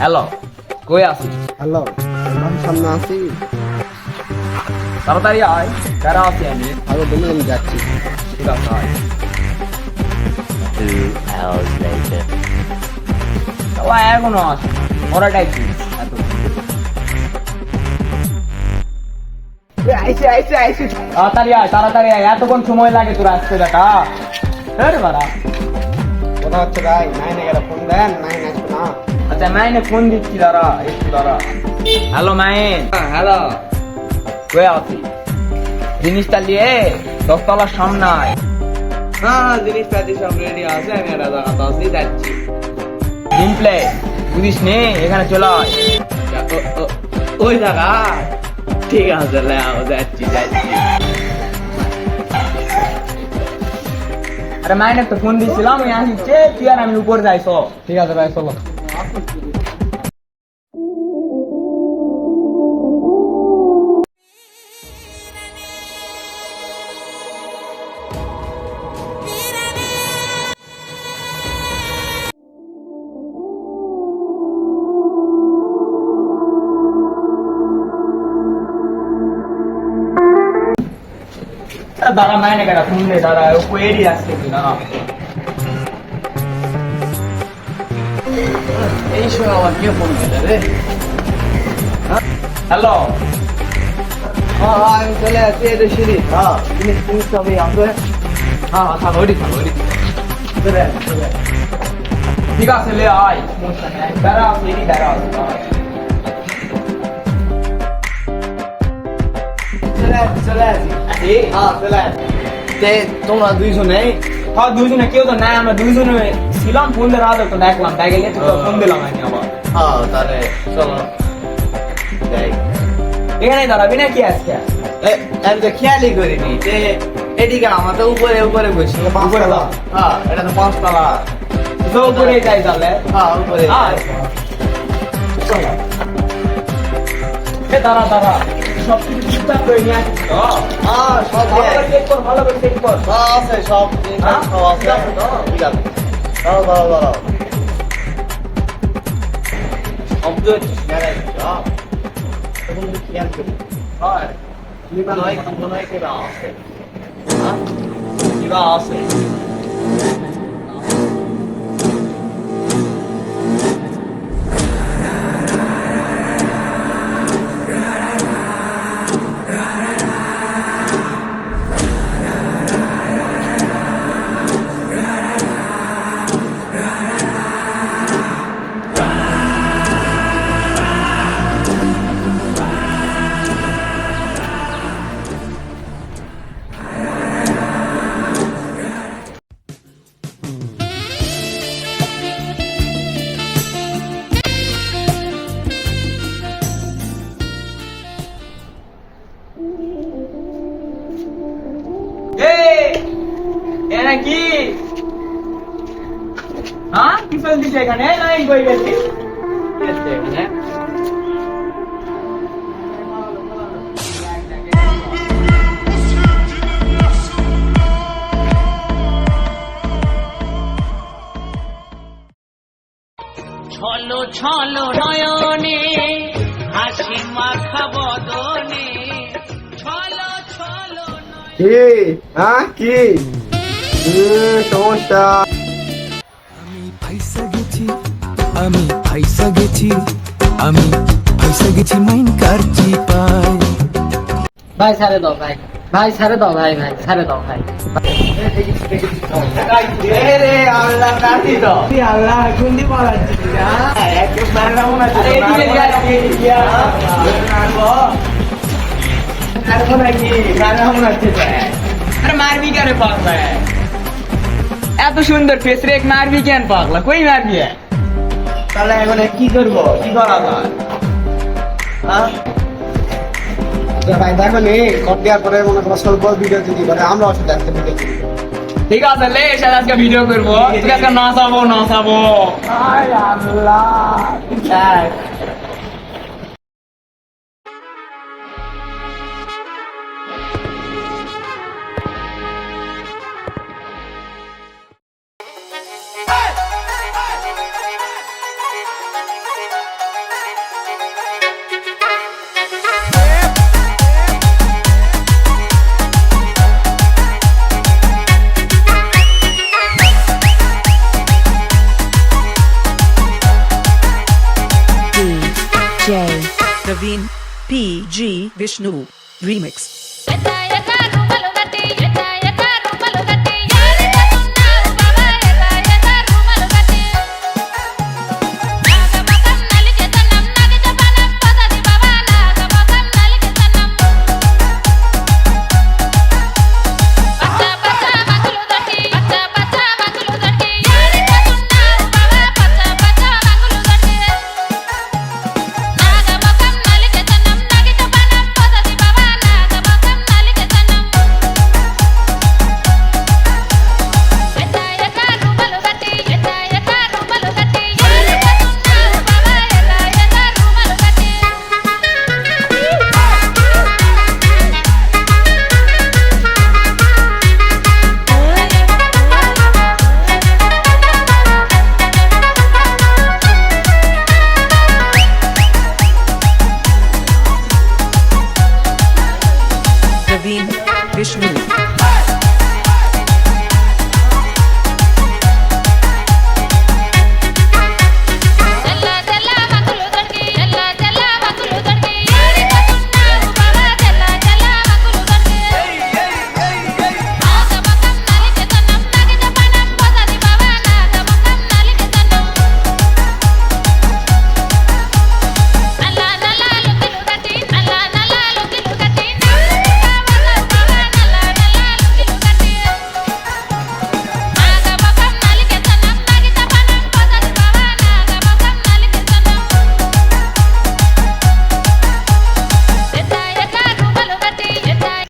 Hello কই আছিস? Hello আমি সামনে আছি। তাড়াতাড়ি আয়। কারা আছি আমি? আরও দিনে আমি যাচ্ছি। ঠিক আছে আয়। Two hours later. সবাই এখনও আছে ওরাটাই কি এত আইসে আইসে আইসে। তাড়াতাড়ি আয় তাড়াতাড়ি আয়। এতক্ষণ সময় লাগে তোর আসতে দেখা। হ্যাঁ বাড়া। কথা হচ্ছে ভাই? নাইনে গেলে ফোন দেন নাইন আসবে না। আচ্ছা মাইনে ফোন দিচ্ছি দাঁড়া একটু দাঁড়া। হ্যালো মাইন। হ্যালো। কই আছি? জিনিসটা নিয়ে দশতলার সামনে হ্যাঁ জিনিসপাতি সব রেডি আছে আমি একটা জায়গাতে আছি যাচ্ছি। ডিম বুঝিস নে এখানে চলে আয়। ওই জায়গা? ঠিক আছে লেও যাচ্ছি যাচ্ছি। আরে মাইনে তো ফোন দিয়েছিলাম ওই আসছে তুই আর আমি উপর যাই সব ঠিক আছে ভাই চলো। দাঁড়া মাইনে কেটা ফোন দে দাঁড়া ও কোয়েরই আসছে এই সময় আমার কে ফোন দিলে রে। হ্যালো। হ্যাঁ হ্যাঁ আমি চলে আসছি এটা সিঁড়ি। হ্যাঁ জিনিস জিনিস সবই আছে হ্যাঁ হ্যাঁ থাক ওইটি থাক ওইটি চলে আয়, চলে। ঠিক আছে লে আয়। সমস্যা নেই এরই দাঁড়া চলে আসছি, চলে। এই হ্যাঁ চলে দুইজনে হ্যাঁ দুইজনে কেউ তো নাই আমরা দুইজনে ছিলাম ফোন দিয়ে রাত তো দেখলাম তাই গেলে তো ফোন দিলাম আমি আবার। হ্যাঁ তাহলে চলো। এখানে দাঁড়াবি না কি আজকে? আমি তো খেয়ালই করিনি যে এদিকে আমার তো উপরে উপরে বসি। উপরে? হ্যাঁ এটা তো পাঁচতলা তো উপরে যাই তাহলে। হ্যাঁ উপরে। দাঁড়া দাঁড়া। সব কিছু ঠিকঠাক করে নিয়ে আসিস। তো হ্যাঁ সব ভালো করে চেক কর ভালো করে চেক কর। সব আছে সব জিনিস? সব আছে। ঠিক আছে ঠিক আছে। দাঁড়াও দাঁড়াও দাঁড়াও। শব্দ মেরে সব তখন খেয়াল করি হয়। কেবা আছে। আছে। চলছিস এখানে নাই কই আছে এখানে ছলো ছলো নয়নে হাসি মাখা বদনে। ছলো ছলো নয়নে। কি? হ্যাঁ কি? সমস্যা। গেছি আমি ফাইসা গেছি আমি ফাইসা গেছি মাইন কার চিপায়। ভাই ছাড়ে দাও ভাই। ভাই ছাড়ে দাও ভাই ভাই ছাড়ে দাও ভাই। এ রে আল্লাহ কাটি তো। তুই আল্লাহ গুন্ডি মারাচ্ছিস না একেবারে এমন আছে আরে এদিকে যা, এদিকে যা। এখন কি গানা এমন আছে আরে মারবি কেন পাগলা? এত সুন্দর ফেস রেক মারবি কেন পাগলা? কই মারবি তাহলে এখন কি করব? কি করা হ্যাঁ? ভাই দেখো নি কট দেওয়ার পরে মনে করো স্বল্প ভিডিও যদি করে আমরা অসুবিধা একটা ভিডিও ঠিক আছে লে সাথে আজকে ভিডিও করব। তুই আজকে নাচাবো নাচাবো। আয় আল্লাহ। P.G. Vishnu Remix